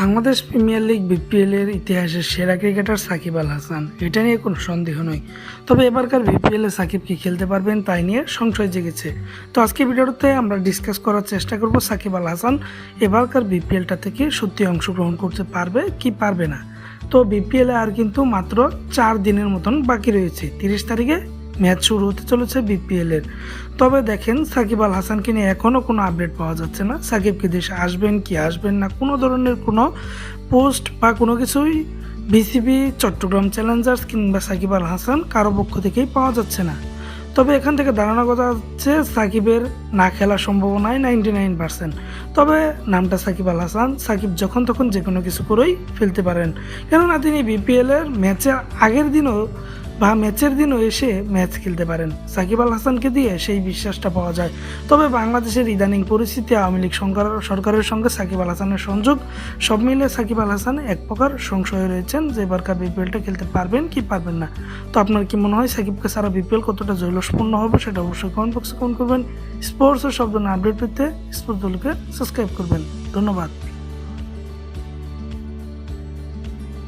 Bangladesh premier league BPL এর ইতিহাসের সেরা ক্রিকেটার সাকিব আল হাসান। এটা নিয়ে কোনো সন্দেহ নয়। তবে এবারকার বিপিএল এ সাকিব কি খেলতে পারবেন তাই নিয়ে সংশয় জেগেছে। তো আজকে ভিডিওতে আমরা ডিসকাস করার চেষ্টা করব সাকিব আল হাসান এবারকার বিপিএলটা থেকে সত্যি অংশগ্রহণ করতে পারবে কি পারবে না। তো বিপিএল আর কিন্তু মাত্র চার দিনের মতন বাকি রয়েছে। তিরিশ তারিখে ম্যাচ শুরু হতে চলেছে বিপিএল এর। তবে দেখেন, সাকিব আল হাসানকে নিয়ে এখনও কোনো আপডেট পাওয়া যাচ্ছে না। সাকিব কি দেশে আসবেন, কি আসবেন না, কোনো ধরনের কোনো পোস্ট বা কোনো কিছুই বিসিবি, চট্টগ্রাম চ্যালেঞ্জার্স কিংবা সাকিব আল হাসান কারও পক্ষ থেকেই পাওয়া যাচ্ছে না। তবে এখান থেকে ধারণা করা হচ্ছে সাকিবের না খেলার সম্ভাবনাই নাইনটি নাইন পার্সেন্ট। তবে নামটা সাকিব আল হাসান, সাকিব যখন তখন যে কোনো কিছু করেই ফেলতে পারেন। কেননা তিনি বিপিএল এর ম্যাচের আগের দিনও বা ম্যাচের দিনও এসে ম্যাচ খেলতে পারেন। সাকিব আল হাসানকে দিয়ে সেই বিশ্বাসটা পাওয়া যায়। তবে বাংলাদেশের ইদানিং পরিস্থিতি, আওয়ামী লীগ সরকার- সরকারের সঙ্গে সাকিব আল হাসানের সংযোগ, সব মিলে সাকিব আল হাসান এক প্রকার সংশয়ে রয়েছেন যে এবারকার বিপিএলটা খেলতে পারবেন কি পারবেন না। তো আপনার কি মনে হয় সাকিবকে সারা বিপিএল কতটা জৈলসপূর্ণ হবে সেটা অবশ্যই কমেন্ট বক্সে কমেন্ট করবেন। স্পোর্টসের সব ধরনের আপডেট পেতে স্পোর্টস দলকে সাবস্ক্রাইব করবেন। ধন্যবাদ।